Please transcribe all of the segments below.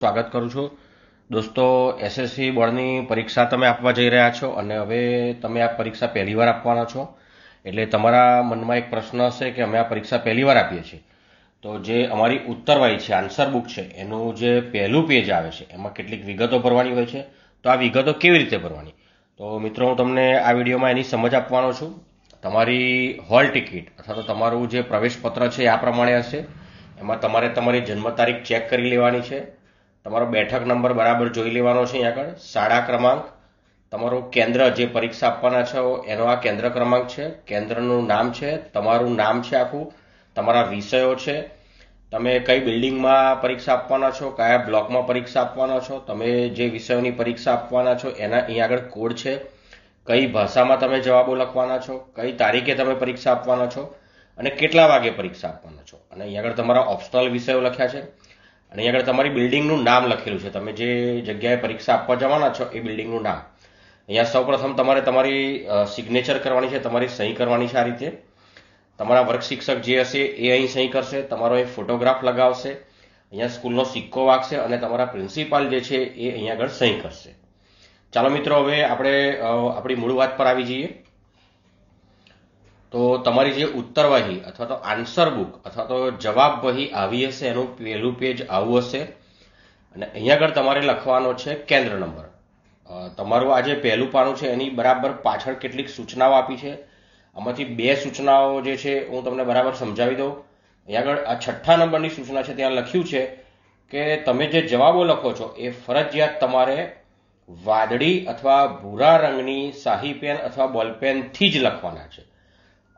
સ્વાગત કરું છું. દોસ્તો એસએસસી બોર્ડની પરીક્ષા તમે આપવા જઈ રહ્યા છો અને હવે તમે આ પરીક્ષા પહેલીવાર આપવાના છો. એટલે તમારા મનમાં એક પ્રશ્ન હશે કે અમે આ પરીક્ષા પહેલીવાર આપીએ છીએ. તો જે અમારી ઉત્તરવાહી છે, આન્સર બુક છે, એનું જે પહેલું પેજ આવે છે, એમાં કેટલીક વિગતો ભરવાની હોય છે. તો આ વિગતો કેવી રીતે ભરવાની? તો મિત્રો, હું તમને આ વિડીયોમાં એની સમજ આપવાનો છું. તમારી હોલ ટિકિટ અથવા તો તમારું જે પ્રવેશપત્ર છે આ પ્રમાણે હશે. એમાં તમારે તમારી જન્મ તારીખ ચેક કરી લેવાની છે. તમારો બેઠક નંબર બરાબર જોઈ લેવાનો છે અહીંયા આગળ. શાળા ક્રમાંક. તમારું કેન્દ્ર જે પરીક્ષા આપવાના છો એનો આ કેન્દ્ર ક્રમાંક છે. કેન્દ્રનું નામ છે, તમારું નામ છે આખું, તમારા વિષયો છે. તમે કઈ બિલ્ડિંગમાં પરીક્ષા આપવાના છો, કયા બ્લોકમાં પરીક્ષા આપવાના છો, તમે જે વિષયોની પરીક્ષા આપવાના છો, એના અહીં આગળ કોડ છે. કઈ ભાષામાં તમે જવાબો લખવાના છો, કઈ તારીખે તમે પરીક્ષા આપવાના છો, અને કેટલા વાગે પરીક્ષા આપવાના છો. અને અહીં આગળ તમારા ઓપ્શનલ વિષયો લખ્યા છે. અને અહીંયા આગળ તમારી બિલ્ડિંગનું નામ લખેલું છે. તમે જે જગ્યાએ પરીક્ષા આપવા જવાના છો એ બિલ્ડિંગનું નામ. અહીંયા સૌપ્રથમ તમારે તમારી સિગ્નેચર કરવાની છે, તમારી સહી કરવાની છે આ રીતે. તમારા વર્ગ શિક્ષક જે હશે એ અહીં સહી કરશે, તમારો અહીં ફોટોગ્રાફ લગાવશે, અહીંયા સ્કૂલનો સિક્કો વાગશે અને તમારા પ્રિન્સિપાલ જે છે એ અહીંયા આગળ સહી કરશે. ચાલો મિત્રો, હવે આપણે આપણી મૂળ વાત પર આવી જઈએ. તો તમારી જે ઉત્તર વહી અથવા તો આન્સર બુક અથવા તો જવાબ વહી આવી હશે, એનું પહેલું પેજ આવું હશે. અને અહીંયા આગળ તમારે લખવાનો છે કેન્દ્ર નંબર. તમારું આ જે પહેલું પાનું છે, એની બરાબર પાછળ કેટલીક સૂચનાઓ આપી છે. આમાંથી બે સૂચનાઓ જે છે, હું તમને બરાબર સમજાવી દઉં. અહીંયા આગળ આ છઠ્ઠા નંબરની સૂચના છે, ત્યાં લખ્યું છે કે તમે જે જવાબો લખો છો, એ ફરજિયાત તમારે વાદળી અથવા ભૂરા રંગની શાહી પેન અથવા બોલપેનથી જ લખવાના છે.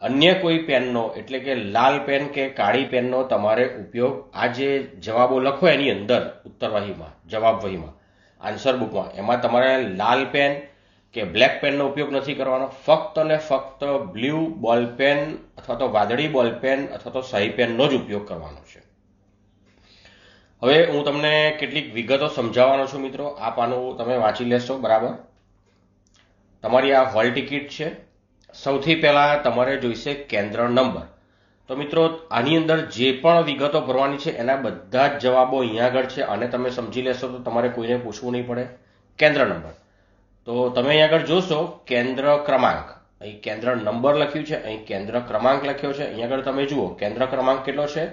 અન્ય કોઈ પેનનો, એટલે કે લાલ પેન કે કાળી પેનનો તમારે ઉપયોગ આ જે જવાબો લખો એની અંદર, ઉત્તરવાહીમાં જવાબ વહીમાં આન્સર બુકમાં એમાં તમારે લાલ પેન કે બ્લેક પેનનો ઉપયોગ નથી કરવાનો. ફક્ત ને ફક્ત બ્લુ બોલ પેન અથવા તો વાદળી બોલ પેન અથવા તો શાહી પેનનો જ ઉપયોગ કરવાનો છે. હવે હું તમને કેટલીક વિગતો સમજાવવાનો છું મિત્રો. આ પાનું તમે વાંચી લેશો, બરાબર? તમારી આ હોલ ટિકિટ છે. સૌથી પહેલાં તમારે જોઈશે કેન્દ્ર નંબર. તો મિત્રો, આની અંદર જે પણ વિગતો ભરવાની છે, એના બધા જ જવાબો અહીંયા આગળ છે. અને તમે સમજી લેશો તો તમારે કોઈને પૂછવું નહીં પડે. કેન્દ્ર નંબર. તો તમે અહીંયા આગળ જોશો, કેન્દ્ર ક્રમાંક. અહીં કેન્દ્ર નંબર લખ્યું છે, અહીં કેન્દ્ર ક્રમાંક લખ્યો છે. અહીંયા આગળ તમે જુઓ, કેન્દ્ર ક્રમાંક કેટલો છે?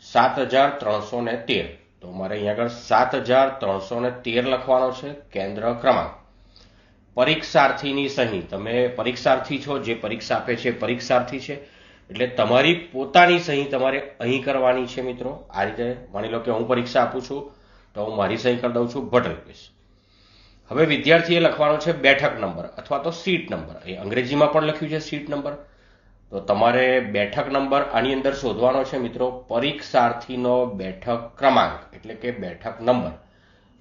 સાત હજાર ત્રણસો ને તેર. તો મારે અહીંયા આગળ સાત હજાર ત્રણસો ને તેર લખવાનો છે, કેન્દ્ર ક્રમાંક. પરીક્ષાર્થીની સહી. તમે પરીક્ષાર્થી છો, જે પરીક્ષા આપે છે પરીક્ષાર્થી છે. એટલે તમારી પોતાની સહી તમારે અહીં કરવાની છે મિત્રો. આ રીતે માની લો કે હું પરીક્ષા આપું છું, તો હું મારી સહી કરી દઉં છું ભટ્ટ હવે વિદ્યાર્થીએ લખવાનો છે બેઠક નંબર અથવા તો સીટ નંબર. એ અંગ્રેજીમાં પણ લખ્યું છે સીટ નંબર. તો તમારે બેઠક નંબર આની અંદર શોધવાનો છે મિત્રો. પરીક્ષાર્થીનો બેઠક ક્રમાંક. એટલે કે બેઠક નંબર.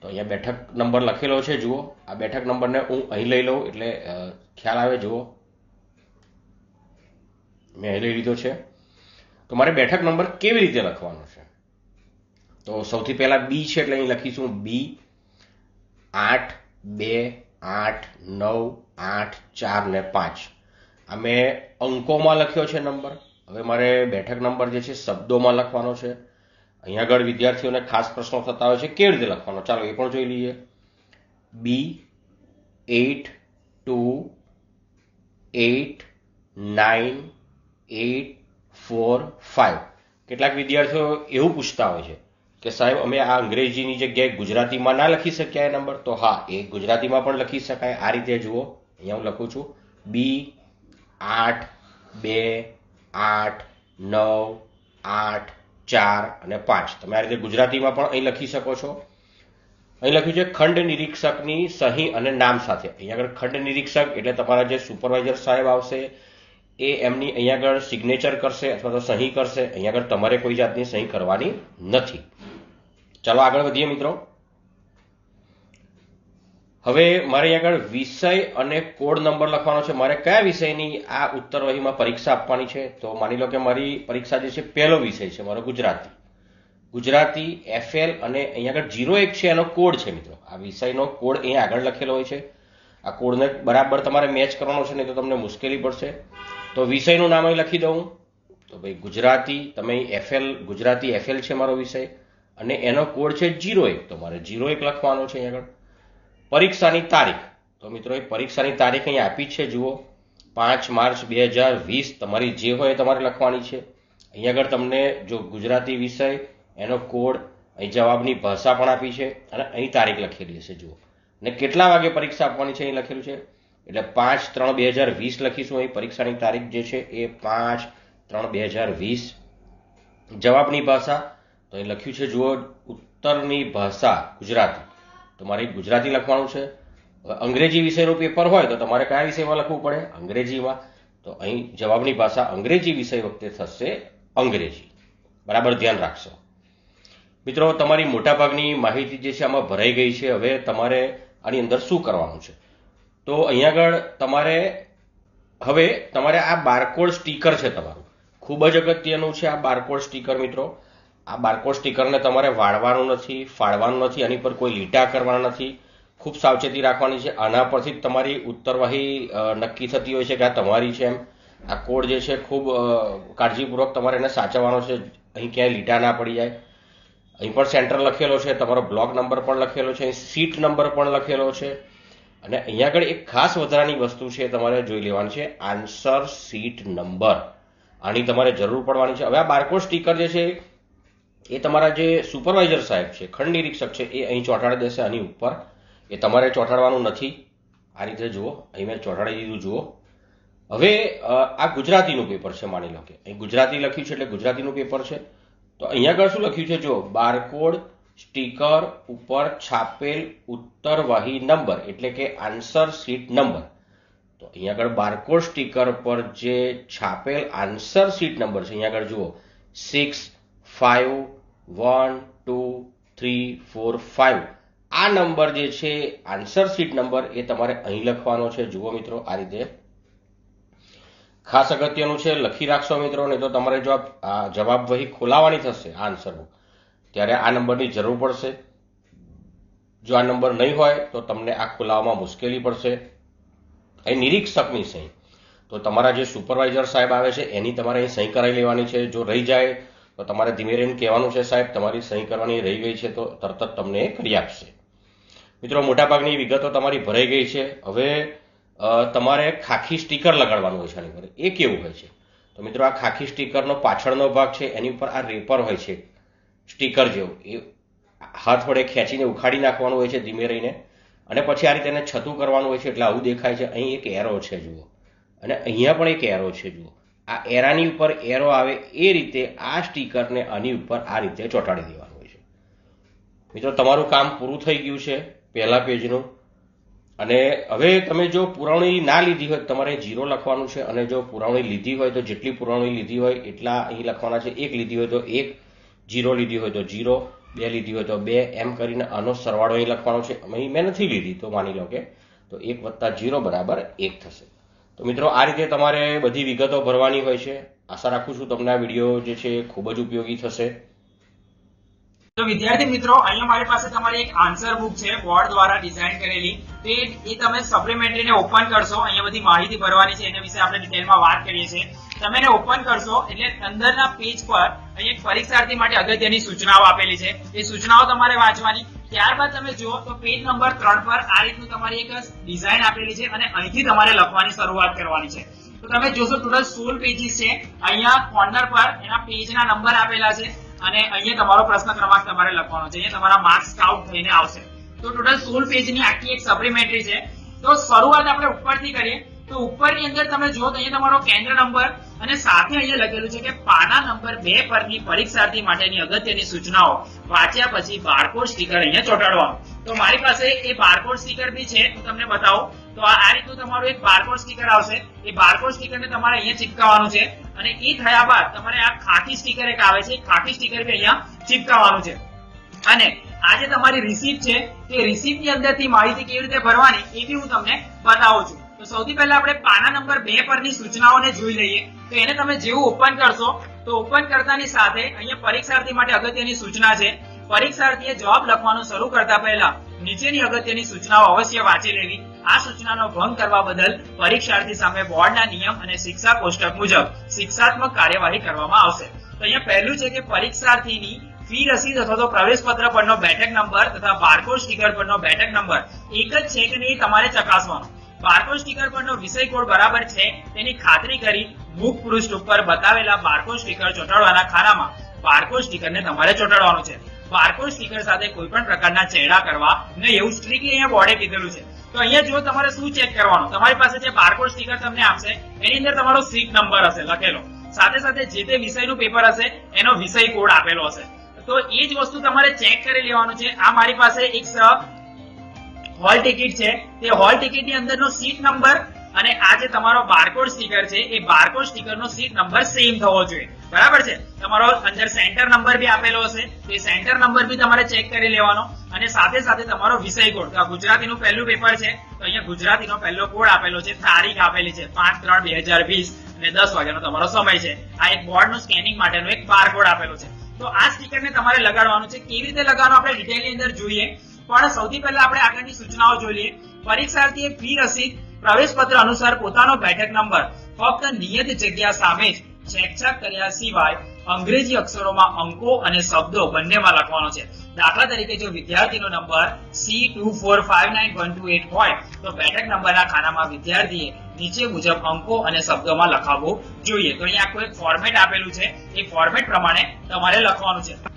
તો અહીંયા બેઠક નંબર લખેલો છે, જુઓ. આ બેઠક નંબરને હું અહીં લઈ લઉં, એટલે ખ્યાલ આવે, જુઓ. મેં અહીં લઈ લીધો છે. તો મારે બેઠક નંબર કેવી રીતે લખવાનો છે? તો સૌથી પહેલા બી છે, એટલે અહીં લખીશું બી આઠ, બે, આઠ, નવ, આઠ, ચાર ને પાંચ. આ મેં અંકોમાં લખ્યો છે નંબર. હવે મારે બેઠક નંબર જે છે, શબ્દોમાં લખવાનો છે. અહીંયા આગળ વિદ્યાર્થીઓને ખાસ પ્રશ્નો થતા હોય છે, કેવી રીતે લખવાનો? ચાલો એ પણ જોઈ લઈએ. B eight two eight nine eight four five કેટલાક વિદ્યાર્થીઓ એવું પૂછતા હોય છે કે સાહેબ, અમે આ અંગ્રેજીની જગ્યાએ ગુજરાતીમાં ના લખી શક્યા એ નંબર? તો હા, એ ગુજરાતીમાં પણ લખી શકાય. આ રીતે જુઓ. અહીંયા હું લખું છું. બી આઠ બે આઠ નવ આઠ ચાર અને પાંચ. તમે આ રીતે ગુજરાતીમાં પણ અહીં લખી શકો છો. અહીં લખ્યું છે, ખંડ નિરીક્ષકની સહી અને નામ સાથે. અહીંયા આગળ ખંડ નિરીક્ષક એટલે તમારા જે સુપરવાઇઝર સાહેબ આવશે, એ એમની અહીંયા આગળ સિગ્નેચર કરશે અથવા તો સહી કરશે. અહીંયા આગળ તમારે કોઈ જાતની સહી કરવાની નથી. ચાલો આગળ વધીએ મિત્રો. હવે મારે આગળ વિષય અને કોડ નંબર લખવાનો છે. મારે કયા વિષયની આ ઉત્તરવહીમાં પરીક્ષા આપવાની છે? તો માની લો કે મારી પરીક્ષા જે છે, પહેલો વિષય છે, મારો ગુજરાતી. ગુજરાતી એફએલ અને અહીંયા આગળ જીરો એક છે, એનો કોડ છે મિત્રો. આ વિષયનો કોડ અહીંયા આગળ લખેલો હોય છે. આ કોડને બરાબર તમારે મેચ કરવાનો છે, નહીં તો તમને મુશ્કેલી પડશે. તો વિષયનું નામ અહીં લખી દઉં. તો ભાઈ ગુજરાતી, તમે એફએલ ગુજરાતી એફએલ છે મારો વિષય. અને એનો કોડ છે જીરો એક. તમારે જીરો એક લખવાનો છે અહીંયા આગળ. પરીક્ષાની તારીખ. તો મિત્રો, એ પરીક્ષાની તારીખ અહીં આપી છે, જુઓ. પાંચ માર્ચ બે હજાર વીસ. તમારી જે હોય તમારે લખવાની છે. અહીંયા આગળ તમને જો ગુજરાતી વિષય, એનો કોડ, અહીં જવાબની ભાષા પણ આપી છે અને અહીં તારીખ લખેલી હશે, જુઓ. અને કેટલા વાગે પરીક્ષા આપવાની છે અહીં લખેલું છે? એટલે પાંચ ત્રણ બે હજાર વીસ લખીશું અહીં. પરીક્ષાની તારીખ જે છે એ પાંચ ત્રણ બે હજાર વીસ. જવાબની ભાષા, તો અહીં લખ્યું છે, જુઓ, ઉત્તરની ભાષા ગુજરાતી. તો મારે ગુજરાતી લખવાનું છે. અંગ્રેજી વિષયનું પેપર હોય તો તમારે કયા વિષયમાં લખવું પડે? અંગ્રેજીમાં. તો અહીં જવાબની ભાષા અંગ્રેજી વિષય વખતે થશે અંગ્રેજી. બરાબર ધ્યાન રાખશો. મિત્રો, તમારી મોટાભાગની માહિતી જે છે આમાં ભરાઈ ગઈ છે. હવે તમારે આની અંદર શું કરવાનું છે? તો અહીંયા આગળ તમારે, હવે તમારે આ બારકોડ સ્ટીકર છે તમારું. ખૂબ જ અગત્યનું છે આ બારકોડ સ્ટીકર, મિત્રો. આ બારકોડ સ્ટીકરને તમારે વાળવાનું નથી, ફાળવાનું નથી, આની પર કોઈ લીટા કરવાના નથી. ખૂબ સાવચેતી રાખવાની છે. આના પરથી તમારી ઉત્તરવાહી નક્કી થતી હોય છે કે આ તમારી છે એમ. આ કોડ જે છે ખૂબ કાળજીપૂર્વક તમારે એને સાચવવાનો છે. અહીં ક્યાંય લીટા ના પડી જાય. અહીં પણ સેન્ટર લખેલો છે. તમારો બ્લોક નંબર પણ લખેલો છે. અહીં સીટ નંબર પણ લખેલો છે. અને અહીંયા આગળ એક ખાસ વધારાની વસ્તુ છે તમારે જોઈ લેવાની છે. Answer seat number. આની તમારે જરૂર પડવાની છે. હવે આ બારકોડ સ્ટીકર જે છે એ તમારા જે સુપરવાઇઝર સાહેબ છે, ખંડ નિરીક્ષક છે, એ અહીં ચોંટાડી દેશે આની ઉપર. એ તમારે ચોંટાડવાનું નથી. આ રીતે જુઓ, અહીં મેં ચોંટાડી દીધું, જુઓ. હવે આ ગુજરાતીનું પેપર છે, માની લો કે. અહીં ગુજરાતી લખ્યું છે એટલે ગુજરાતીનું પેપર છે. તો અહીંયા આગળ શું લખ્યું છે? જો, બારકોડ, સ્ટીકર, ઉપર છાપેલ, ઉત્તરવાહી નંબર, એટલે કે આન્સર સીટ નંબર. તો અહીંયા આગળ બારકોડ, સ્ટીકર પર જે છાપેલ આન્સર સીટ નંબર છે, અહીંયા આગળ જુઓ. Six five one two three four five આ નંબર જે છે આન્સર સીટ નંબર, એ તમારે અહીં લખવાનો છે. જુઓ મિત્રો, આ રીતે. ખાસ અગત્યનું છે, લખી રાખશો મિત્રો, નહીં તો તમારે જો આ જવાબ વહી ખોલાવાની થશે, આ આન્સર ત્યારે આ નંબરની જરૂર પડશે. જો આ નંબર નહીં હોય, તો તમને આ ખોલાવવામાં મુશ્કેલી પડશે. એ નિરીક્ષકની સહી. તો તમારા જે સુપરવાઇઝર સાહેબ આવે છે, એની તમારે અહીં સહી કરાવી લેવાની છે. જો રહી જાય તો તમારે ધીમે રહીને કહેવાનું છે સાહેબ, તમારી સહી કરવાની રહી ગઈ છે તો તરત જ તમને એ કરી આપશે. મિત્રો, મોટાભાગની વિગતો તમારી ભરાઈ ગઈ છે. હવે તમારે ખાખી સ્ટીકર લગાડવાનું હોય છે આની પર. એ કેવું હોય છે? તો મિત્રો, આ ખાખી સ્ટીકરનો પાછળનો ભાગ છે, એની ઉપર આ રેપર હોય છે, સ્ટીકર જેવું. એ હાથ વડે ખેંચીને ઉખાડી નાખવાનું હોય છે ધીમે રહીને. અને પછી આ રીતે એને છતું કરવાનું હોય છે, એટલે આવું દેખાય છે. અહીં એક એરો છે, જુઓ. અને અહીંયા પણ એક એરો છે, જુઓ. આ એરાની ઉપર એરો આવે એ રીતે આ સ્ટીકરને આની ઉપર આ રીતે ચોંટાડી દેવાનું હોય છે. મિત્રો, તમારું કામ પૂરું થઈ ગયું છે પહેલા પેજનું. અને હવે તમે જો પુરવણી ના લીધી હોય, તમારે જીરો લખવાનું છે અને જો પુરવણી લીધી હોય તો જેટલી પુરવણી લીધી હોય એટલા અહીં લખવાના છે. એક લીધી હોય તો એક, જીરો લીધી હોય તો જીરો, બે લીધી હોય તો બે, એમ કરીને આનો સરવાળો અહીં લખવાનો છે. અહીં મેં નથી લીધી, તો માની લો કે, તો એક વત્તા જીરો બરાબર એક થશે. તો મિત્રો, આ રીતે તમારે બધી વિગતો ભરવાની હોય છે. આશા રાખું છું તમને આ વીડિયો જે છે ખૂબ જ ઉપયોગી થશે. તો વિદ્યાર્થી મિત્રો, અહીંયા મારી પાસે તમારી એક આન્સર બુક છે બોર્ડ દ્વારા ડિઝાઇન કરેલી. તો એ તમે સપ્લિમેન્ટરી ને ઓપન કરશો. અહીંયા બધી માહિતી ભરવાની છે, એના વિશે આપણે ડિટેલમાં વાત કરીએ છીએ. તમે એને ઓપન કરશો, એટલે અંદરના પેજ પર અહીંયા એક પરીક્ષાર્થી માટે અગત્યની સૂચનાઓ આપેલી છે. એ સૂચનાઓ તમારે વાંચવાની. ત્યારબાદ તમે જુઓ તો પેજ નંબર ત્રણ પર આ રીતનું તમારી એક ડિઝાઇન આપેલી છે અને અહીંથી તમારે લખવાની શરૂઆત કરવાની છે. તો તમે જોશો ટોટલ સોળ પેજીસ છે. અહીંયા કોર્નર પર એના પેજના નંબર આપેલા છે અને અહીંયા તમારો પ્રશ્ન ક્રમાંક તમારે લખવાનો છે. અહીંયા તમારા માર્ક્સ કાઉન્ટ થઈને આવશે. તો ટોટલ સોળ પેજની આખી એક સપ્લિમેન્ટરી છે. તો શરૂઆત આપણે ઉપરથી કરીએ. તો ઉપરની અંદર તમે જો અહીંયા તમારો કેન્દ્ર નંબર અને સાથે અહીંયા લખેલું છે કે પાના નંબર બે પરની પરીક્ષાર્થી માટેની અગત્યની સૂચનાઓ વાંચ્યા પછી બારકોડ સ્ટીકર અહીંયા ચોંટાડવાનું. તો મારી પાસે એ બારકોડ સ્ટીકર બી છે, હું તમને બતાવું. તો આ રીતનું તમારું એક બારકોડ સ્ટીકર આવશે. એ બારકોડ સ્ટીકરને તમારે અહીંયા ચિપકાવવાનું છે અને એ થયા બાદ તમારે આ ખાકી સ્ટીકર એક આવે છે ખાકી સ્ટીકર બી અહીંયા ચિપકાવવાનું છે. અને આજે તમારી રિસીપ્ટ છે, તે રિસીપ્ટની અંદરથી માહિતી કેવી રીતે ભરવાની એ બી હું તમને બતાવું છું. તો સૌથી પહેલા આપણે પાના નંબર બે પરની સૂચનાઓને જોઈ લઈએ. તો એને તમે જેવું ઓપન કરશો, તો ઓપન કરતાની સાથે અહીંયા પરીક્ષાર્થી માટે અગત્યની સૂચના છે. પરીક્ષાર્થીએ જવાબ લખવાનું શરૂ કરતા પહેલા નીચેની અગત્યની સૂચનાઓ અવશ્ય વાંચી લેવી. આ સૂચનાનો ભંગ કરવા બદલ પરીક્ષાર્થી સામે બોર્ડના નિયમ અને શિક્ષા કોષ્ટક મુજબ શિક્ષાત્મક કાર્યવાહી કરવામાં આવશે. તો અહીંયા પહેલું છે કે પરીક્ષાર્થીની ફી રસીદ અથવા તો પ્રવેશ પત્ર પરનો બેઠક નંબર તથા બારકોડ સ્ટીકર પરનો બેઠક નંબર એક જ છે કે નહીં તમારે ચકાસવાનો. બારકોડ સ્ટીકર પરનો વિષય કોડ બરાબર છે, તેની ખાતરી કરી મુખ પૃષ્ઠ ઉપર બતાવેલા બારકોડ સ્ટીકર ચોંટાડવાના ખાનામાં બારકોડ સ્ટીકરને તમારે ચોંટાડવાનું છે. બારકોડ સ્ટીકર સાથે કોઈ પણ પ્રકારના ચેડા કરવા નહીં, એવું સ્ટ્રિક્ટલી અહીંયા બોર્ડે કીધેલું છે. તો અહીંયા જો તમારે શું ચેક કરવાનું, તમારી પાસે જે બારકોડ સ્ટીકર તમને આપશે, એની અંદર તમારો સીટ નંબર હશે, લખેલો. સાથે સાથે જે તે વિષયનું પેપર હશે, એનો વિષય કોડ આપેલો હશે. તો એ જ વસ્તુ તમારે ચેક કરી લેવાનું છે. આ મારી પાસે એક હોલ ટિકિટ છે. તે હોલ ટિકિટની અંદરનો સીટ નંબર અને આ જે તમારો બારકોડ સ્ટીકર છે, એ બારકોડ સ્ટીકરનો સીટ નંબર સેમ થવો જોઈએ. બરાબર છે? તમારો અંદર સેન્ટર નંબર બી આપેલો હશે. તે સેન્ટર નંબર બી તમારે ચેક કરી લેવાનો અને સાથે સાથે તમારો વિષય કોડ ગુજરાતીનું પહેલું પેપર છે. તો અહીંયા ગુજરાતીનો પહેલો કોડ આપેલો છે. તારીખ આપેલી છે. પાંચ ત્રણ બે હજાર વીસ અને દસ વાગ્યાનો તમારો સમય છે. આ એક બોર્ડનું સ્કેનિંગ માટેનો એક બારકોડ આપેલો છે. તો આ સ્ટીકરને તમારે લગાડવાનું છે. કેવી રીતે લગાડવાનું? આપણે ડિટેલની અંદર જોઈએ. પણ સૌથી પહેલા આપણે આગળની સૂચનાઓ જોઈ લઈએ. પરીક્ષાર્થીએ ફી રસીદ પ્રવેશ પત્ર અનુસાર પોતાનો બેઠક નંબર, ફક્ત નિયત જગ્યા સામે જ છેકછાક કર્યા સિવાય અંગ્રેજી અક્ષરોમાં અંકો અને શબ્દો બંનેમાં લખવાનો છે. દાખલા તરીકે જો વિદ્યાર્થીનો number C two four five nine one two eight હોય, તો બેઠક નંબરના ખાનામાં વિદ્યાર્થીએ નીચે મુજબ અંકો અને શબ્દોમાં લખાવવું જોઈએ. તો અહીંયા કોઈ ફોર્મેટ આપેલું છે. એ ફોર્મેટ પ્રમાણે તમારે લખવાનું છે.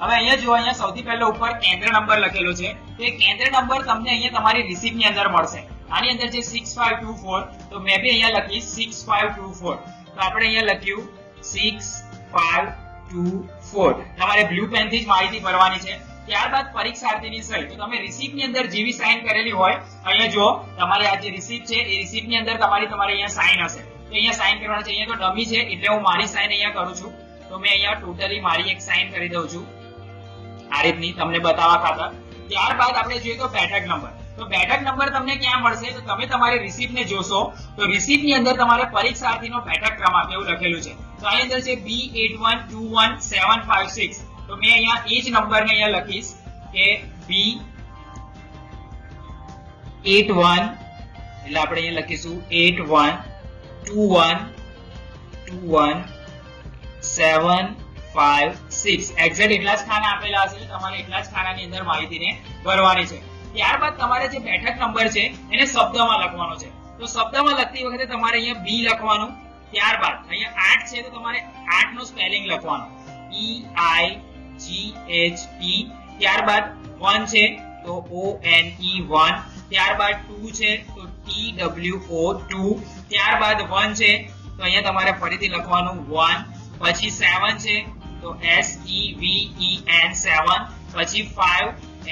હવે અહીંયા જુઓ, અહીંયા સૌથી પહેલો ઉપર કેન્દ્ર નંબર લખેલો છે. તે કેન્દ્ર નંબર તમને અહીંયા તમારી રિસીપ્ટની અંદર મળશે. આની અંદર છે સિક્સ ફાઈવ ટુ ફોર તો મેં બી અહીંયા લખી સિક્સ ફાઈવ ટુ ફોર તો આપણે અહીંયા લખ્યું સિક્સ ફાઈવ ટુ ફોર તમારે બ્લુ પેનથી જ માહિતી ભરવાની છે. ત્યારબાદ પરીક્ષાર્થીની સહી તો તમે રિસીપ્ટની અંદર જેવી સાઇન કરેલી હોય, અહીંયા જુઓ, તમારી આ જે રિસીપ્ટ છે, એ રિસીપ્ટની અંદર તમારી તમારે અહીંયા સાઇન હશે. તો અહીંયા સાઇન કરવાની છે. અહીંયા તો ડમી છે, એટલે હું મારી સાઇન અહીંયા કરું છું. તો મેં અહીંયા ટોટલી મારી એક સાઇન કરી દઉં છું. આ રીતની તમને બતાવવા ખાતર. ત્યારબાદ આપણે જોઈએ તો બેઠક નંબર. તો બેઠક નંબર તમને ક્યાં મળશે? તો તમે તમારી રિસીપ્ટ ને જોશો. તો રિસીપ્ટની અંદર તમારે પરીક્ષાર્થીનો બેઠક ક્રમાંક એવું લખેલું છે. તો આની અંદર છે B eight one two one seven five six તો મેં અહીંયા એ જ નંબર ને અહીંયા લખીશ કે બી એટ વન એટલે આપણે અહીંયા લખીશું eight one two one two one seven ત્યારબાદ વન છે તો ઓ એન ઈ વન ત્યારબાદ ટુ છે તો ટી ડબલ્યુ ઓ ટુ ત્યારબાદ વન છે તો અહીંયા તમારે ફરીથી લખવાનું વન પછી સેવન છે તો એસ ઈ વી ઈ એન સેવન પછી five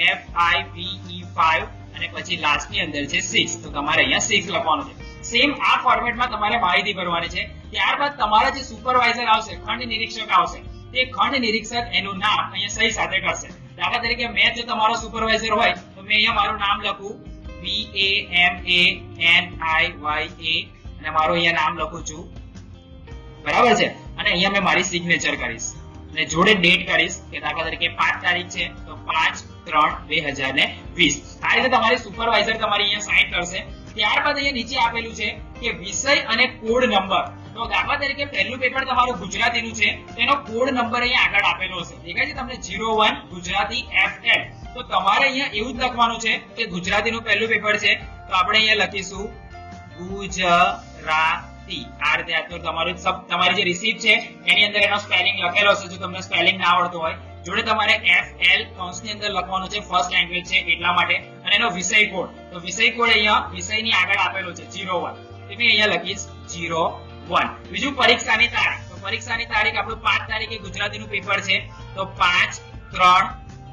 F I V E five અને પછી લાસ્ટની અંદર છે સિક્સ તો તમારે અહીંયા સિક્સ લખવાનું છે. સેમ આ ફોર્મેટમાં તમારે માહિતી ભરવાની છે. ત્યારબાદ તમારા જે સુપરવાઇઝર આવશે, ખંડ નિરીક્ષક આવશે, તે ખંડ નિરીક્ષક એનું નામ અહીંયા સહી સાથે કરશે. દાખલા તરીકે મેં જો તમારો સુપરવાઇઝર હોય, તો મેં અહીંયા મારું નામ લખું. વી એ એમ એ એન આઈ વાય એ અને મારું અહીંયા નામ લખું છું. બરાબર છે? અને અહીંયા મેં મારી સિગ્નેચર કરીશ. અને જોડે ડેટ કરીશ કે દાખલા તરીકે પાંચ તારીખ છે, તો પાંચ ત્રણ બે હજાર ને વીસ. આ રીતે તમારી સુપરવાઇઝર તમારી અહીંયા સાઇન કરશે. ત્યારબાદ અહીંયા નીચે આપેલું છે કે વિષય અને કોડ નંબર તો દાખલા તરીકે પહેલું પેપર તમારું ગુજરાતીનું છે, તેનો કોડ નંબર અહીંયા આગળ આપેલો હશે. દેખાય છે તમને zero one Gujarati F L તો તમારે અહીંયા એવું જ લખવાનું છે કે ગુજરાતીનું પહેલું પેપર છે, તો આપણે અહીંયા લખીશું ગુજરાતી આ રીતે આ તો તમારું સબ તમારી જે રિસીપ્ટ છે, એની અંદર એનો સ્પેલિંગ લખેલો હશે. જો તમને સ્પેલિંગ ના આવડતો હોય, જોડે તમારે એફ એલ કૌંસની અંદર લખવાનું છે. ફર્સ્ટ લેંગ્વેજ છે, એટલા માટે. અને એનો વિષય કોડ. તો વિષય કોડ અહીંયા વિષયની આગળ આપેલો છે જીરો વન તો મેં અહીંયા લખીશ જીરો વન બીજું પરીક્ષાની તારીખ. તો પરીક્ષાની તારીખ આપણું પાંચ તારીખે ગુજરાતીનું પેપર છે. તો પાંચ ત્રણ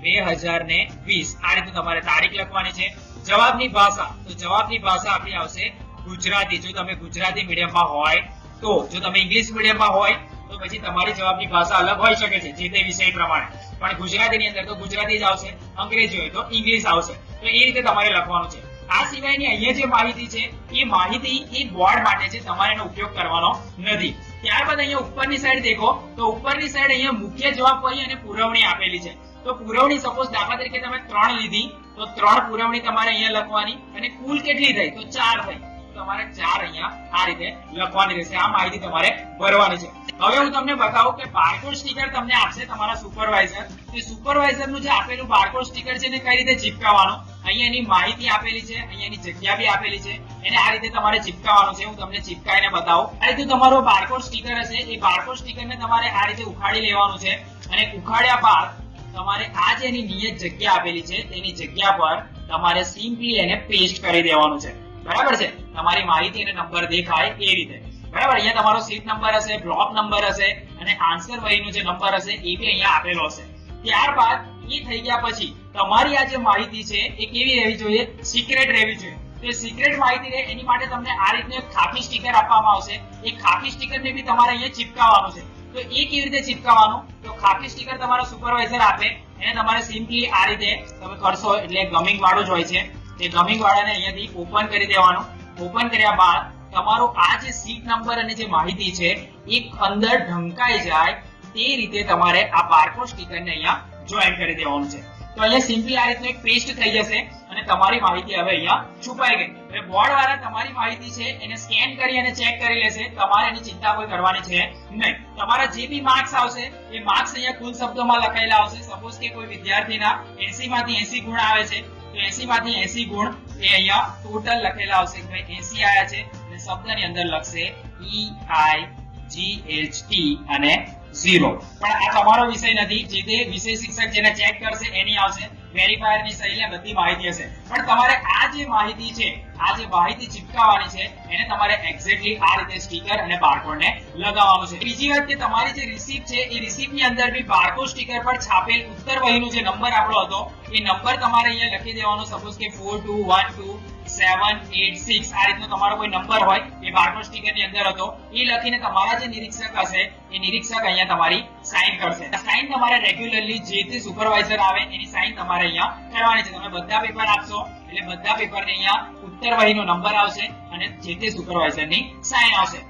બે હજાર ને વીસ. આ રીતે તમારે તારીખ લખવાની છે. જવાબની ભાષા. તો જવાબની ભાષા આપણી આવશે ગુજરાતી. જો તમે ગુજરાતી મીડિયમમાં હોય તો, જો તમે ઇંગ્લિશ મીડિયમમાં હોય તો પછી તમારી જવાબની ભાષા અલગ હોઈ શકે છે, જે તે વિષય પ્રમાણે. પણ ગુજરાતીની અંદર તો ગુજરાતી જ આવશે, અંગ્રેજી હોય તો ઇંગ્લિશ આવશે. તો એ રીતે તમારે લખવાનું છે. આ સિવાયની અહીંયા જે માહિતી છે, એ માહિતી એ બોર્ડ માટે છે, તમારે એનો ઉપયોગ કરવાનો નથી. ત્યારબાદ અહીંયા ઉપરની સાઈડ દેખો, તો ઉપરની સાઈડ અહીંયા મુખ્ય જવાબ હોય અને પુરવણી આપેલી છે. તો પુરવણી સપોઝ દાખલા તરીકે તમે ત્રણ લીધી, તો ત્રણ પુરવણી તમારે અહીંયા લખવાની અને કુલ કેટલી થઈ? તો ચાર થઈ. તમારે ચાર અહીંયા આ રીતે લખવાની રહેશે. આ માહિતી તમારે ભરવાની છે. હવે હું તમને બતાવું કે બારકોડ સ્ટીકર તમને આપશે તમારા સુપરવાઇઝર તે સુપરવાઇઝરનું જે આપેલું બારકોડ સ્ટીકર છે એને કઈ રીતે ચિપકાવવાનું? અહીંયા એની માહિતી આપેલી છે, અહીંયા એની જગ્યા બી આપેલી છે, એને આ રીતે તમારે ચીપકાવવાનું છે. હું તમને ચિપકાવીને બતાવું. આ રીતે તમારો બારકોડ સ્ટીકર હશે. એ બારકોડ સ્ટીકરને તમારે આ રીતે ઉખાડી લેવાનું છે અને ઉખાડ્યા બાદ તમારે આ જે એની નિયત જગ્યા આપેલી છે, તેની જગ્યા પર તમારે સિમ્પલી એને પેસ્ટ કરી દેવાનું છે. બરાબર છે? તમારી માહિતી અને નંબર દેખાય એ રીતે. બરાબર? અહીંયા તમારો સીટ નંબર હશે બ્લોક નંબર હશે, અને આન્સર વહીનો જે નંબર હશે એ બી અહીંયા આપેલો હશે. ત્યારબાદ એ થઈ ગયા પછી તમારી આ જે માહિતી છે એ કેવી રહેવી જોઈએ? સિક્રેટ રહેવી જોઈએ. તે સિક્રેટ માહિતી રહે એની માટે તમને આ રીતે ખાખી સ્ટીકર આપવામાં આવશે. એ ખાખી સ્ટીકરને બી તમારે અહીંયા ચિપકાવવાનું છે. તો એ કેવી રીતે ચિપકાવવાનું? તો ખાખી સ્ટીકર તમારો સુપરવાઇઝર આપે. એને તમારે સિમ્પલી આ રીતે તમે કરશો એટલે ગમિંગ વાળું જ હોય છે. એ ગમિંગ વાળાને અહીંયાથી ઓપન કરી દેવાનું. ઓપન કર્યા બાદ તમારો આ જે સીટ નંબર અને જે માહિતી છે, એ અંદર ઢંકાઈ જાય તે રીતે તમારે આ બારકોડ સ્ટીકરને અહીંયા જોઈન કરી દેવાનું છે. તો અહીંયા સિમ્પલી આ રીતનું એક પેસ્ટ થઈ જશે અને તમારી માહિતી હવે અહીંયા છુપાઈ ગઈ. એટલે બોર્ડ વાળા તમારી માહિતી છે, એને સ્કેન કરી અને ચેક કરી લેશે. તમારે એની ચિંતા કોઈ કરવાની છે નહીં. તમારા જે બી માર્ક્સ આવશે, એ માર્ક્સ અહીંયા કુલ શબ્દોમાં લખાયેલા આવશે. સપોઝ કે કોઈ વિદ્યાર્થીના 80 માંથી 80 ગુણ આવે છે, તો 80 માંથી 80 ગુણ એ અહીંયા ટોટલ લખેલા આવશે. કે ભાઈ 80 આયા છે અને શબ્દની અંદર લખશે E I G H T અને ઝીરો પણ આ તમારો વિષય નથી. જે તે વિષય શિક્ષક જેને ચેક કરશે, એની આવશે. વેરીફાયરની સહી બધી માહિતી હશે. પણ તમારે આ જે માહિતી છે આ જે માહિતી ચિપકાવવાની છે, એને તમારે એક્ઝેક્ટલી આ રીતે સ્ટીકર અને બારકોડ ને લગાવવાનું છે. બીજી વાત કે તમારી જે રિસીપ્ટ છે, એ રિસીપ્ટની અંદર બી બારકોડ સ્ટીકર પર છાપેલ ઉત્તર વહીનો જે નંબર આપણો હતો, એ નંબર તમારે અહીંયા લખી દેવાનો. સપોઝ કે four two one two seven eight six આ રીતનો તમારો કોઈ નંબર હોય, એ બારકોડ સ્ટીકરની અંદર હતો. એ લખીને તમારા જે નિરીક્ષક હશે, એ નિરીક્ષક અહીંયા તમારી સાઇન કરશે. સાઇન તમારે રેગ્યુલરલી જે તે સુપરવાઇઝર આવે, એની સાઇન તમારે અહીંયા કરવાની છે. તમે બધા પેપર આપશો. એટલે બધા પેપરની અહીંયા ઉત્તર વહીનો નંબર આવશે અને જે તે સુપરવાઇઝરની સાઇન આવશે.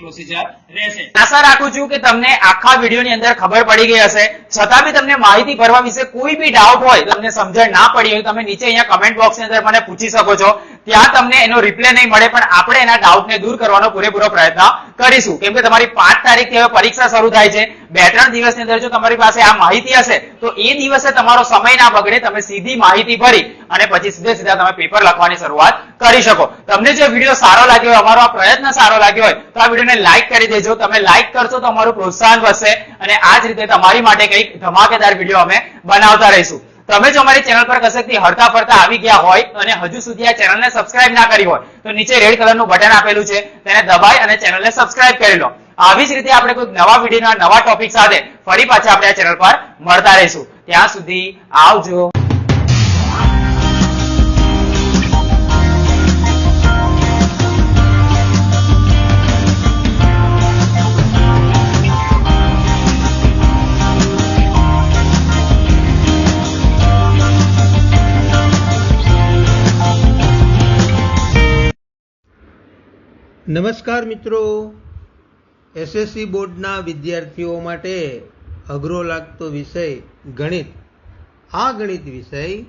પૂછી ત્યાં તમને એનો રિપ્લે નહીં મળે, પણ આપણે એના ડાઉટને દૂર કરવાનો પૂરેપૂરો પ્રયત્ન કરીશું. કેમ કે તમારી પાંચ તારીખથી હવે પરીક્ષા શરૂ થાય છે. બે ત્રણ દિવસની અંદર જો તમારી પાસે આ માહિતી હશે, તો એ દિવસે તમારો સમય ના બગડે, તમે સીધી માહિતી ભરી અને પછી સીધે સીધા તમે પેપર લખવાની શરૂઆત કરી શકો. તમને જો વીડિયો સારો લાગ્યો હોય, અમારો આ પ્રયત્ન સારો લાગ્યો હોય, તો આ વિડીયોને લાઈક કરી દેજો. તમે લાઈક કરશો તો અમારું પ્રોત્સાહન વધશે અને આ જ રીતે તમારી માટે કંઈક ધમાકેદાર વીડિયો અમે બનાવતા રહીશું. તમે જો અમારી ચેનલ પર કશેકથી હરતા ફરતા આવી ગયા હોય અને હજુ સુધી આ ચેનલને સબસ્ક્રાઇબ ના કરી હોય, તો નીચે રેડ કલરનું બટન આપેલું છે, તેને દબાઈ અને ચેનલને સબસ્ક્રાઇબ કરી લો. આવી જ રીતે આપણે કોઈ નવા વિડીયોના નવા ટોપિક સાથે ફરી પાછા આપણે આ ચેનલ પર મળતા રહીશું. ત્યાં સુધી આવજો. નમસ્કાર મિત્રો. એસએસસી બોર્ડના વિદ્યાર્થીઓ માટે અઘરો લાગતો વિષય ગણિત. આ ગણિત વિષય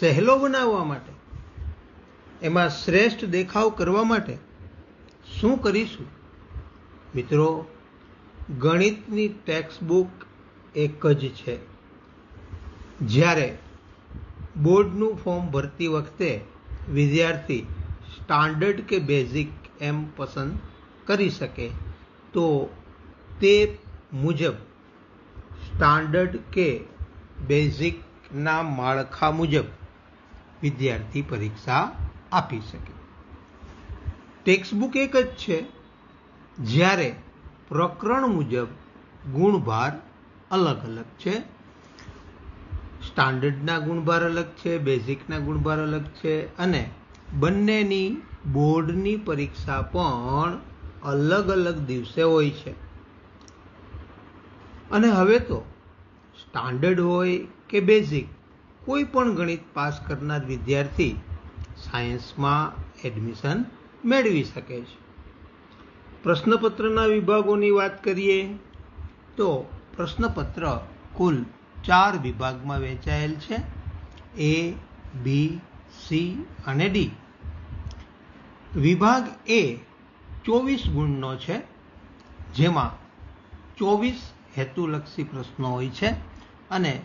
સહેલો બનાવવા માટે, એમાં શ્રેષ્ઠ દેખાવ કરવા માટે શું કરીશું? મિત્રો, ગણિતની ટેક્સ્ટ બુક એક જ છે. જ્યારે બોર્ડનું ફોર્મ ભરતી વખતે વિદ્યાર્થી સ્ટાન્ડર્ડ કે બેઝિક એમ પસંદ કરી શકે. તો તે મુજબ સ્ટાન્ડર્ડ કે બેઝિકના માળખા મુજબ વિદ્યાર્થી પરીક્ષા આપી શકે. ટેક્સ્ટ બુક એક જ છે. જ્યારે પ્રકરણ મુજબ ગુણભાર અલગ અલગ છે. સ્ટાન્ડર્ડના ગુણભાર અલગ છે, બેઝિકના ગુણભાર અલગ છે અને બંનેની બોર્ડની પરીક્ષા પણ અલગ અલગ દિવસે હોય છે. અને હવે તો સ્ટાન્ડર્ડ હોય કે બેઝિક, કોઈ પણ ગણિત પાસ કરનાર વિદ્યાર્થી સાયન્સમાં એડમિશન મેળવી શકે છે. પ્રશ્નપત્રના વિભાગોની વાત કરીએ તો પ્રશ્નપત્ર કુલ ચાર વિભાગમાં વહેંચાયેલ છે. એ બી સી અને ડી વિભાગ એ ચોવીસ ગુણનો છે, જેમાં ચોવીસ હેતુલક્ષી પ્રશ્નો હોય છે અને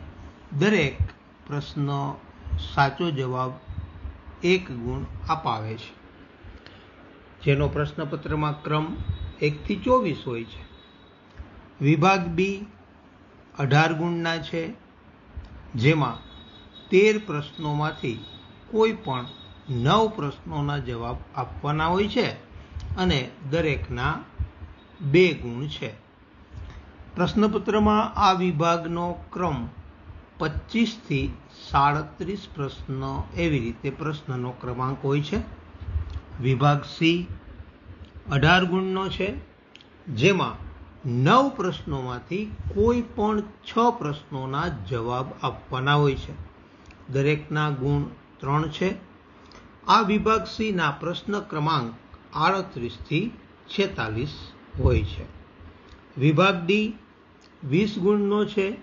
દરેક પ્રશ્ન સાચો જવાબ એક ગુણ અપાવે છે. જેનો પ્રશ્નપત્રમાં ક્રમ એકથી ચોવીસ હોય છે. વિભાગ બી અઢાર ગુણના છે, જેમાં તેર પ્રશ્નોમાંથી કોઈ પણ નવ પ્રશ્નોના જવાબ આપવાના હોય છે અને દરેકના બે ગુણ છે. પ્રશ્નપત્રમાં આ વિભાગનો ક્રમ પચીસથી સાડત્રીસ પ્રશ્ન એવી રીતે પ્રશ્નનો ક્રમાંક હોય છે. વિભાગ સી અઢાર ગુણનો છે, જેમાં નવ પ્રશ્નોમાંથી કોઈ પણ છ પ્રશ્નોના જવાબ આપવાના હોય છે. દરેકના ગુણ ત્રણ છે આ વિભાગ સીના પ્રશ્ન ક્રમાંક આડત્રીસથી છેતાલીસ હોય છે. વિભાગ ડી વીસ ગુણનો છે,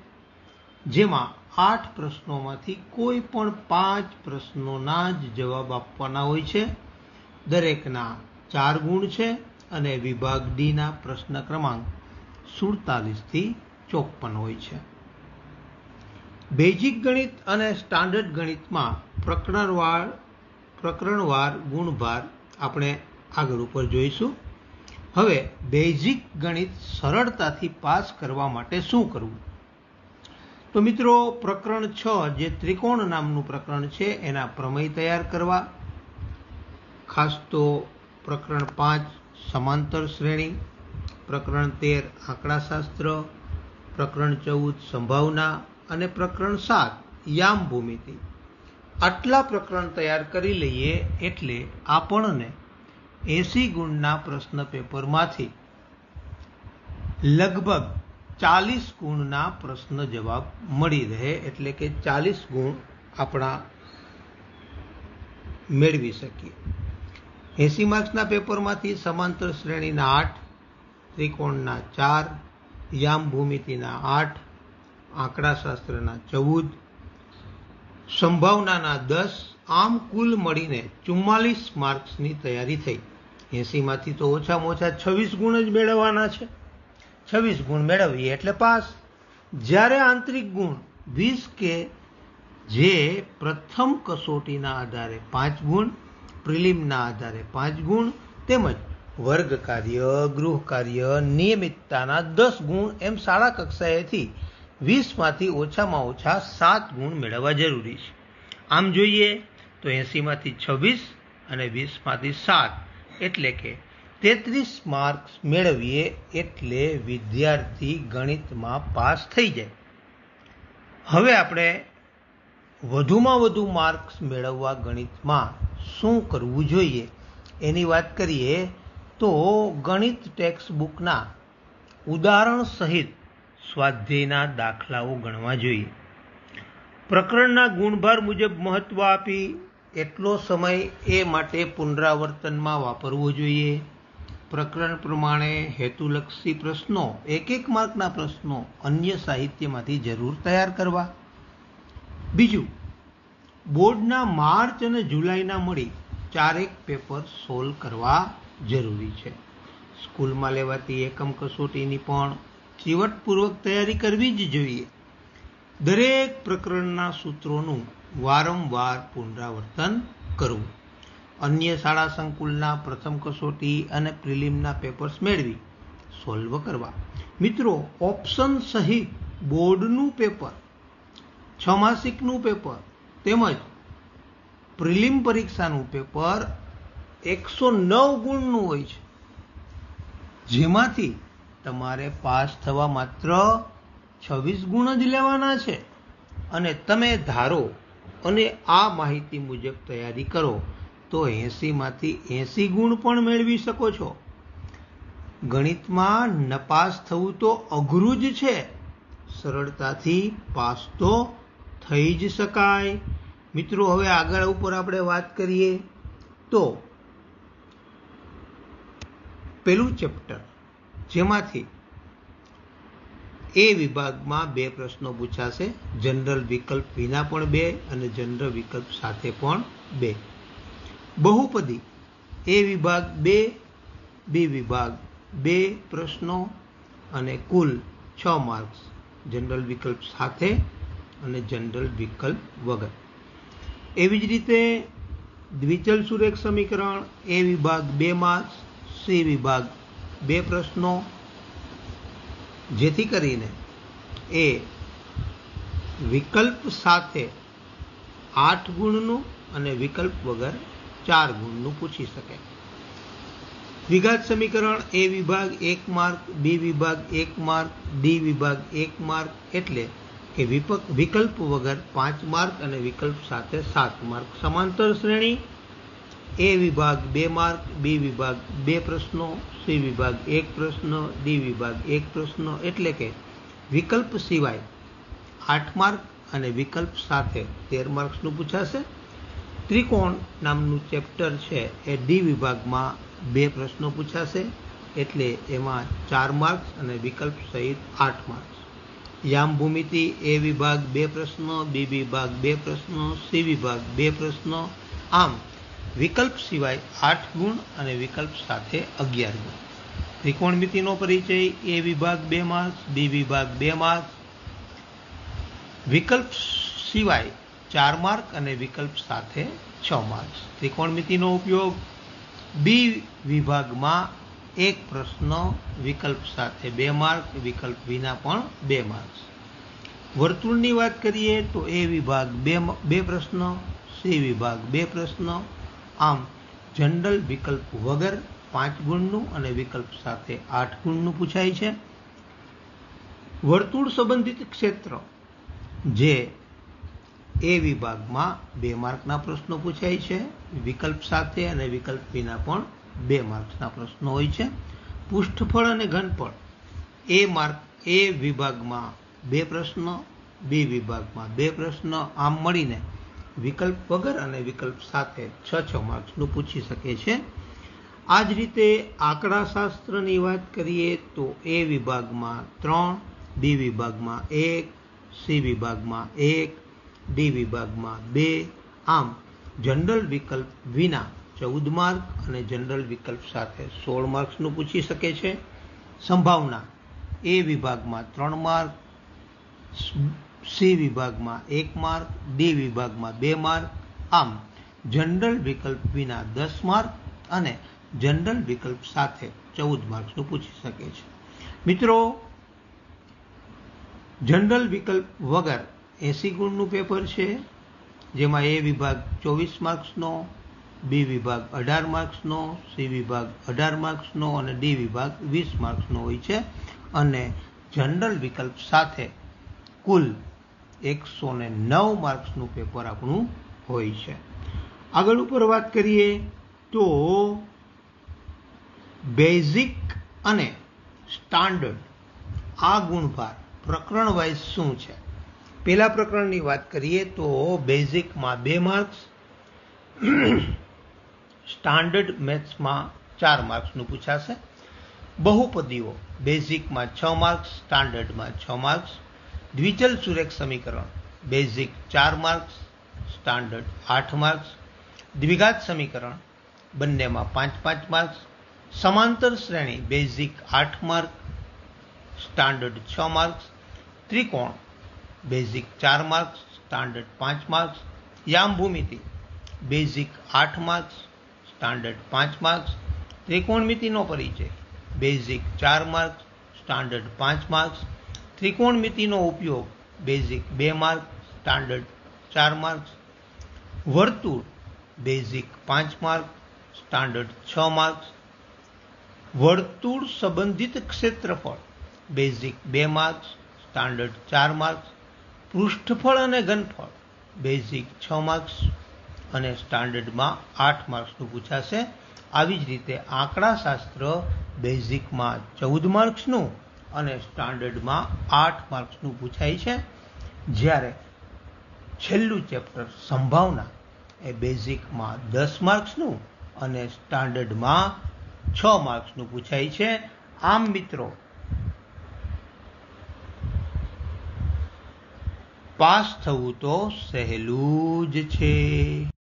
જેમાં આઠ પ્રશ્નોમાંથી કોઈ પણ પાંચ પ્રશ્નોના જ જવાબ આપવાના હોય છે. દરેકના ચાર ગુણ છે અને વિભાગ ડીના પ્રશ્ન ક્રમાંક સુડતાલીસથી ચોપન હોય છે. બેઝિક ગણિત અને સ્ટાન્ડર્ડ ગણિતમાં પ્રકરણવાર પ્રકરણવાર ગુણભાર આપણે આગળ ઉપર જોઈશું. હવે બેઝિક ગણિત સરળતાથી પાસ કરવા માટે શું કરવું? તો મિત્રો, પ્રકરણ છ જે ત્રિકોણ નામનું પ્રકરણ છે, એના પ્રમેય તૈયાર કરવા. ખાસ તો પ્રકરણ પાંચ, સમાંતર શ્રેણી. પ્રકરણ તેર, આંકડાશાસ્ત્ર. પ્રકરણ ચૌદ, સંભાવના. અને પ્રકરણ સાત યામ ભૂમિતિ આટલા પ્રકરણ તૈયાર કરી લઈએ એટલે આપણને એસી ગુણના પ્રશ્ન પેપરમાંથી લગભગ ચાલીસ ગુણના પ્રશ્ન જવાબ મળી રહે એટલે કે ચાલીસ ગુણ આપણા મેળવી શકીએ. એસી માર્ક્સના પેપરમાંથી સમાંતર શ્રેણીના આઠ, ત્રિકોણના ચાર યામ ભૂમિતિના આઠ, આંકડાશાસ્ત્રના ચૌદ સંભાવનાના દસ, આમ કુલ મળીને ચુમ્માલીસ માર્ક્સની તૈયારી થઈ. એસીમાંથી તો ઓછામાં ઓછા છવ્વીસ ગુણ જ મેળવવાના છે. છવ્વીસ ગુણ મેળવીએ એટલે પાસ. જ્યારે આંતરિક ગુણ વીસ કે જે પ્રથમ કસોટીના આધારે પાંચ ગુણ, પ્રિલિમના આધારે પાંચ ગુણ, તેમજ વર્ગ કાર્ય, ગૃહ કાર્ય, નિયમિતતાના દસ ગુણ એમ શાળા કક્ષાએથી વીસમાંથી ઓછામાં ઓછા સાત ગુણ મેળવવા જરૂરી છે. આમ જોઈએ તો એંસીમાંથી છવ્વીસ અને વીસમાંથી સાત એટલે કે તેત્રીસ માર્ક્સ મેળવીએ એટલે વિદ્યાર્થી ગણિતમાં પાસ થઈ જાય. હવે આપણે વધુમાં વધુ માર્ક્સ મેળવવા ગણિતમાં શું કરવું જોઈએ એની વાત કરીએ તો ગણિત ટેક્સ્ટ બુકના ઉદાહરણ સહિત સ્વાધ્યાયના દાખલાઓ ગણવા જોઈએ. પ્રકરણના ગુણભાર મુજબ મહત્વ આપી એટલો સમય એ માટે પુનરાવર્તનમાં વાપરવો જોઈએ. પ્રકરણ પ્રમાણે હેતુલક્ષી પ્રશ્નો એક એક માર્કના પ્રશ્નો અન્ય સાહિત્યમાંથી જરૂર તૈયાર કરવા. બીજું, બોર્ડના માર્ચ અને જુલાઈના મળી ચારેક પેપર સોલ્વ કરવા જરૂરી છે. સ્કૂલમાં લેવાતી એકમ કસોટીની પણ ચીવટપૂર્વક તૈયારી કરવી જ જોઈએ. દરેક પ્રકરણના સૂત્રોનું વારંવાર પુનરાવર્તન કરવું. અન્ય શાળા સંકુલના પ્રથમ કસોટી અને પ્રિલિમના પેપર્સ મેળવી, સોલ્વ કરવા. મિત્રો, ઓપ્શન સહિત બોર્ડનું પેપર છમાસિકનું પેપર તેમજ પ્રિલિમ પરીક્ષાનું પેપર એકસો નવ ગુણનું હોય છે. જેમાંથી તમારે પાસ થવા માત્ર છવ્વીસ ગુણ જ લેવાના છે. અને તમે ધારો અને આ માહિતી મુજબ તૈયારી કરો, તો એંસીમાંથી એંસી ગુણ પણ મેળવી શકો છો. ગણિતમાં નપાસ થવું તો અઘરું જ છે. સરળતાથી પાસ તો થઈ જ શકાય. મિત્રો, હવે આગળ ઉપર આપણે વાત કરીએ. તો, પેલું ચેપ્ટર. જેમાંથી એ વિભાગમાં બે પ્રશ્નો પૂછાશે, જનરલ વિકલ્પ વિના પણ બે અને જનરલ વિકલ્પ સાથે પણ બે. બહુપદી, એ વિભાગ બે, બી વિભાગ બે પ્રશ્નો અને કુલ છ માર્ક્સ જનરલ વિકલ્પ સાથે અને જનરલ વિકલ્પ વગર. એવી જ રીતે દ્વિચલ સુરેખ સમીકરણ, એ વિભાગ બે માર્ક્સ, સી વિભાગ બે પ્રશ્નો જેથી કરીને એ વિકલ્પ સાથે આઠ ગુણનું અને વિકલ્પ વગર ચાર ગુણનું પૂછી શકે. દ્વિઘાત સમીકરણ એ વિભાગ એક માર્ક, બી વિભાગ એક માર્ક, ડી વિભાગ એક માર્ક એટલે કે વિકલ્પ વગર પાંચ માર્ક અને વિકલ્પ સાથે સાત માર્ક. સમાંતર શ્રેણી એ વિભાગ બે માર્ક, બી વિભાગ બે પ્રશ્નો, સી વિભાગ એક પ્રશ્ન, ડી વિભાગ એક પ્રશ્ન, એટલે કે વિકલ્પ સિવાય આઠ માર્ક અને વિકલ્પ સાથે તેર માર્ક્સનું પૂછાશે. ત્રિકોણ નામનું ચેપ્ટર છે એ ડી વિભાગમાં બે પ્રશ્નો પૂછાશે, એટલે એમાં ચાર માર્ક્સ અને વિકલ્પ સહિત આઠ માર્ક્સ. યામ ભૂમિતિ એ વિભાગ બે પ્રશ્નો, બી વિભાગ બે પ્રશ્નો, સી વિભાગ બે પ્રશ્નો. આમ વિકલ્પ સિવાય આઠ ગુણ અને વિકલ્પ સાથે અગિયાર ગુણ. ત્રિકોણમિતિનો પરિચય, એ વિભાગ બે માર્ક્સ, બી વિભાગ બે માર્ક્સ. વિકલ્પ સિવાય ચાર માર્ક અને વિકલ્પ સાથે છ માર્ક્સ. ત્રિકોણમિતિનો ઉપયોગ, બી વિભાગમાં એક પ્રશ્ન, વિકલ્પ સાથે બે માર્ક, વિકલ્પ વિના પણ બે માર્ક્સ. વર્તુળની વાત કરીએ તો એ વિભાગ બે બે પ્રશ્ન, સી વિભાગ બે પ્રશ્ન આમ જનરલ વિકલ્પ વગર પાંચ ગુણનું અને વિકલ્પ સાથે આઠ ગુણનું પૂછાય છે. વર્તુળ સંબંધિત ક્ષેત્ર, જે એ વિભાગમાં બે માર્કના પ્રશ્નો પૂછાય છે, વિકલ્પ સાથે અને વિકલ્પ વિના પણ બે માર્ક્સના પ્રશ્નો હોય છે. પૃષ્ઠફળ અને ઘનફળ, એ માર્ક, એ વિભાગમાં બે પ્રશ્ન, બી વિભાગમાં બે પ્રશ્ન, આમ મળીને વિકલ્પ વગર અને વિકલ્પ સાથે છ છ માર્ક્સનું પૂછી શકે છે. આ જ રીતે આંકડાશાસ્ત્રની વાત કરીએ તો એ વિભાગમાં ત્રણ, બી વિભાગમાં એક, સી વિભાગમાં એક, ડી વિભાગમાં બે. આમ, જનરલ વિકલ્પ વિના ચૌદ માર્ક અને જનરલ વિકલ્પ સાથે સોળ માર્ક્સનું પૂછી શકે છે. સંભાવના, એ વિભાગમાં ત્રણ માર્ક સી વિભાગમાં એક માર્ક, ડી વિભાગમાં બે માર્ક. આમ, જનરલ વિકલ્પ વિના દસ માર્ક અને જનરલ વિકલ્પ સાથે ચૌદ માર્ક્સનું પૂછી શકે છે. મિત્રો, જનરલ વિકલ્પ વગર એસી ગુણનું પેપર છે, જેમાં એ વિભાગ ચોવીસ માર્ક્સનો, બી વિભાગ અઢાર માર્ક્સનો, સી વિભાગ અઢાર માર્ક્સનો અને ડી વિભાગ વીસ માર્ક્સનો હોય છે. અને જનરલ વિકલ્પ સાથે કુલ એકસો ને નવ માર્ક્સનું પેપર આપણું હોય છે. આગળ ઉપર વાત કરીએ તો બેઝિક અને સ્ટાન્ડર્ડ આ ગુણભાર પ્રકરણ વાઇઝ શું છે? પહેલા પ્રકરણની વાત કરીએ તો બેઝિકમાં બે માર્ક્સ, સ્ટાન્ડર્ડ મેથ્સમાં ચાર માર્ક્સનું પૂછાશે. બહુપદીઓ બેઝિકમાં છ માર્ક્સ, સ્ટાન્ડર્ડમાં છ માર્ક્સ. દ્વિચલ સુરેખ સમીકરણ. બેઝિક ચાર માર્ક્સ સ્ટાન્ડર્ડ આઠ માર્ક્સ દ્વિઘાત સમીકરણ બંનેમાં પાંચ પાંચ માર્ક્સ સમાંતર શ્રેણી બેઝિક આઠ માર્ક સ્ટાન્ડર્ડ છ માર્ક્સ ત્રિકોણ બેઝિક ચાર માર્ક્સ સ્ટાન્ડર્ડ પાંચ માર્ક્સ યામ ભૂમિતિ બેઝિક આઠ માર્ક્સ સ્ટાન્ડર્ડ પાંચ માર્ક્સ ત્રિકોણમિતિનો પરિચય બેઝિક ચાર માર્ક્સ સ્ટાન્ડર્ડ પાંચ માર્ક્સ ત્રિકોણમિતિનો ઉપયોગ બેઝિક બે માર્ક, સ્ટાન્ડર્ડ ચાર માર્ક્સ વર્તુળ બેઝિક પાંચ માર્ક, સ્ટાન્ડર્ડ છ માર્ક્સ વર્તુળ સંબંધિત ક્ષેત્રફળ બેઝિક બે માર્ક્સ સ્ટાન્ડર્ડ ચાર માર્ક્સ પૃષ્ઠફળ અને ઘનફળ બેઝિક છ માર્ક્સ અને સ્ટાન્ડર્ડમાં આઠ માર્ક્સનું પૂછાશે. આવી જ રીતે આંકડાશાસ્ત્ર બેઝિકમાં ચૌદ માર્ક્સનું અને સ્ટાન્ડર્ડમાં આઠ માર્ક્સનું પૂછાય છે. જ્યારે છેલ્લું ચેપ્ટર સંભાવના એ બેઝિકમાં દસ માર્ક્સનું અને સ્ટાન્ડર્ડમાં છ માર્ક્સનું પૂછાય છે. આમ મિત્રો, પાસ થવું તો સહેલું જ છે.